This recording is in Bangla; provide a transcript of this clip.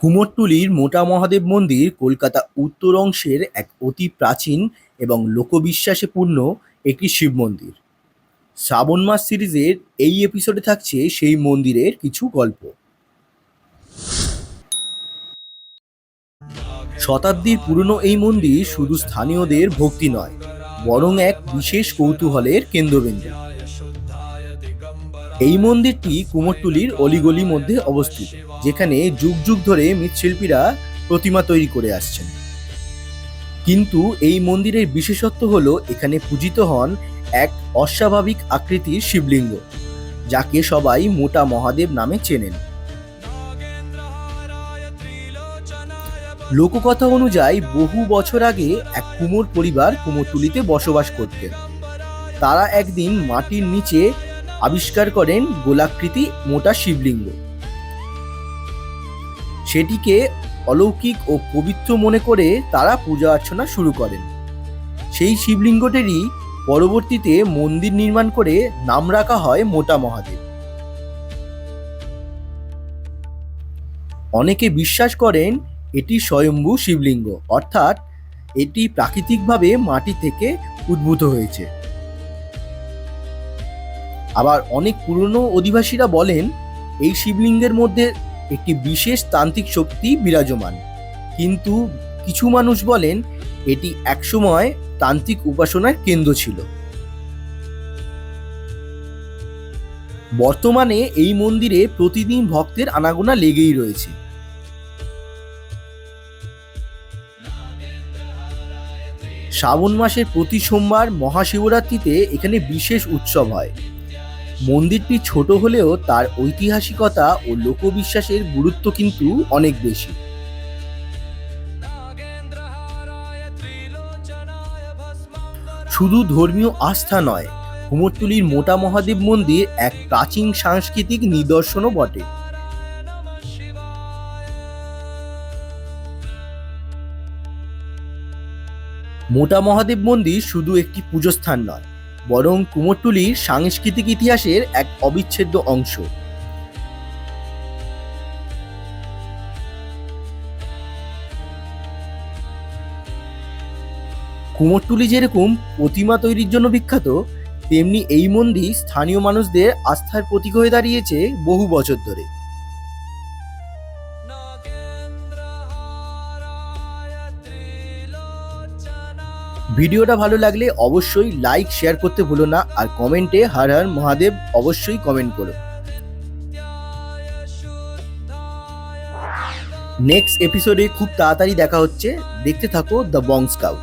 কুমোরটুলির মোটা মহাদেব মন্দির কলকাতা উত্তর অংশের এক অতি প্রাচীন এবং লোকবিশ্বাসে পূর্ণ একটি শিব মন্দির। শ্রাবণ মাস সিরিজের এই এপিসোডে থাকছে সেই মন্দিরের কিছু গল্প। শতাব্দীর পুরনো এই মন্দির শুধু স্থানীয়দের ভক্তি নয়, বরং এক বিশেষ কৌতূহলের কেন্দ্রবিন্দু। এই মন্দিরটি কুমোরটুলির অলিগলি মধ্যে অবস্থিত। যেখানে যুগ যুগ ধরে মৃৎশিল্পীরা প্রতিমা তৈরি করে আসছেন। কিন্তু এই মন্দিরের বিশেষত্ব হলো এখানে পূজিত হন এক অস্বাভাবিক আকৃতির শিবলিঙ্গ, যাকে সবাই মোটা মহাদেব নামে চেনেন। লোককথা অনুযায়ী বহু বছর আগে এক কুমোর পরিবার কুমোরটুলিতে বসবাস করতেন। তারা একদিন মাটির নিচে আবিষ্কার করেন গোলাকৃতি মোটা শিবলিঙ্গ। সেটিকে অলৌকিক ও পবিত্র মনে করে তারা পূজা অর্চনা শুরু করেন। সেই শিবলিঙ্গটিরই পরবর্তীতে মন্দির নির্মাণ করে নাম রাখা হয় মোটা মহাদেব। অনেকে বিশ্বাস করেন এটি স্বয়ম্ভু শিবলিঙ্গ, অর্থাৎ এটি প্রাকৃতিকভাবে মাটি থেকে উদ্ভূত হয়েছে। আবার অনেক পুরনো অধিবাসীরা বলেন, এই শিবলিঙ্গের মধ্যে একটি বিশেষ তান্ত্রিক শক্তি বিরাজমান। কিন্তু কিছু মানুষ বলেন, এটি একসময় তান্ত্রিক উপাসনার কেন্দ্র ছিল। বর্তমানে এই মন্দিরে প্রতিদিন ভক্তের আনাগোনা লেগেই রয়েছে। শ্রাবণ মাসের প্রতি সোমবার মহাশিবরাত্রিতে এখানে বিশেষ উৎসব হয়। মন্দিরটি ছোট হলেও তার ঐতিহাসিকতা ও লোকবিশ্বাসের গুরুত্ব কিন্তু অনেক বেশি। শুধু ধর্মীয় আস্থা নয়, কুমোরটুলির মোটা মহাদেব মন্দির এক প্রাচীন সাংস্কৃতিক নিদর্শনও বটে। মোটা মহাদেব মন্দির শুধু একটি পুজোস্থান নয় বরং কুমোরটুলির সাংস্কৃতিক ইতিহাসের এক অবিচ্ছেদ্য অংশ। কুমোরটুলি যেরকম প্রতিমা তৈরির জন্য বিখ্যাত, তেমনি এই মন্দির স্থানীয় মানুষদের আস্থার প্রতীক হয়ে দাঁড়িয়েছে বহু বছর ধরে। ভিডিওটা ভালো লাগলে অবশ্যই লাইক শেয়ার করতে ভুলো না আর কমেন্টে হর হর মহাদেব অবশ্যই কমেন্ট করো। নেক্সট এপিসোডে খুব তাড়াতাড়ি দেখা হচ্ছে। দেখতে থাকো দ্য বং স্কাউট